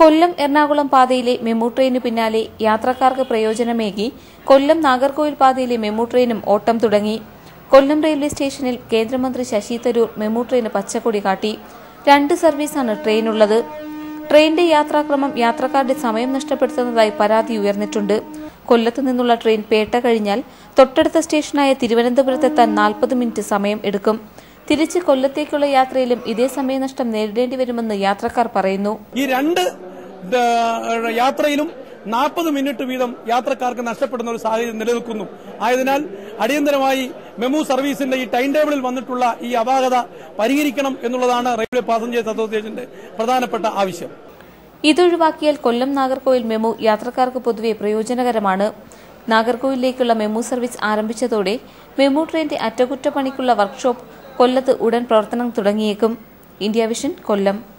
കൊല്ലം എറണാകുളം പാതയിലെ മെമു ട്രെയിനു പിന്നാലെ യാത്രക്കാർക്ക് പ്രയോജനമേകി കൊല്ലം നാഗർകോവിൽ പാതയിലെ മെമു ട്രെയിനും ഓട്ടം തുടങ്ങി. കൊല്ലം റെയിൽവേ സ്റ്റേഷനിൽ കേന്ദ്രമന്ത്രി ശശി തരൂർ മെമു ട്രെയിന് പച്ചക്കൊടി കാട്ടി. രണ്ട് സർവീസാണ് ട്രെയിനുള്ളത്. ട്രെയിനിന്റെ യാത്രാക്രമം യാത്രക്കാരുടെ സമയം നഷ്ടപ്പെടുത്തുന്നതായി പരാതി ഉയർന്നിട്ടുണ്ട്. കൊല്ലത്തു നിന്നുള്ള ട്രെയിൻ പേട്ട കഴിഞ്ഞാൽ തൊട്ടടുത്ത സ്റ്റേഷനായ തിരുവനന്തപുരത്തെത്താൻ നാൽപ്പത് മിനിറ്റ് സമയം എടുക്കും. തിരിച്ച് കൊല്ലത്തേക്കുള്ള യാത്രയിലും ഇതേ സമയനഷ്ടം നേരിടേണ്ടി വരുമെന്ന് യാത്രക്കാർ പറയുന്നു. ഈ രണ്ട് യാത്രയിലും നാൽപ്പത് മിനിറ്റ് വീതം യാത്രക്കാർക്ക് നഷ്ടപ്പെടുന്ന ഒരു സാഹചര്യം നിലനിൽക്കുന്നു. ആയതിനാൽ അടിയന്തരമായി മെമു സർവീസിന്റെ ഈ ടൈം ടേബിളിൽ വന്നിട്ടുള്ള ഈ അപാകത പരിഹരിക്കണം എന്നുള്ളതാണ് റെയിൽവേ പാസഞ്ചേഴ്സ് അസോസിയേഷന്റെ പ്രധാനപ്പെട്ട ആവശ്യം. ഇതൊഴിവാക്കിയാൽ കൊല്ലം നാഗർകോവിൽ മെമു യാത്രക്കാർക്ക് പൊതുവെ പ്രയോജനകരമാണ്. നാഗർകോവിലേക്കുള്ള മെമു സർവീസ് ആരംഭിച്ചതോടെ മെമു ട്രെയിനിന്റെ അറ്റകുറ്റപ്പണിക്കുള്ള വർക്ക്ഷോപ്പ് കൊല്ലത്ത് ഉടൻ പ്രവർത്തനം തുടങ്ങിയേക്കും. ഇന്ത്യ വിഷൻ കൊല്ലം.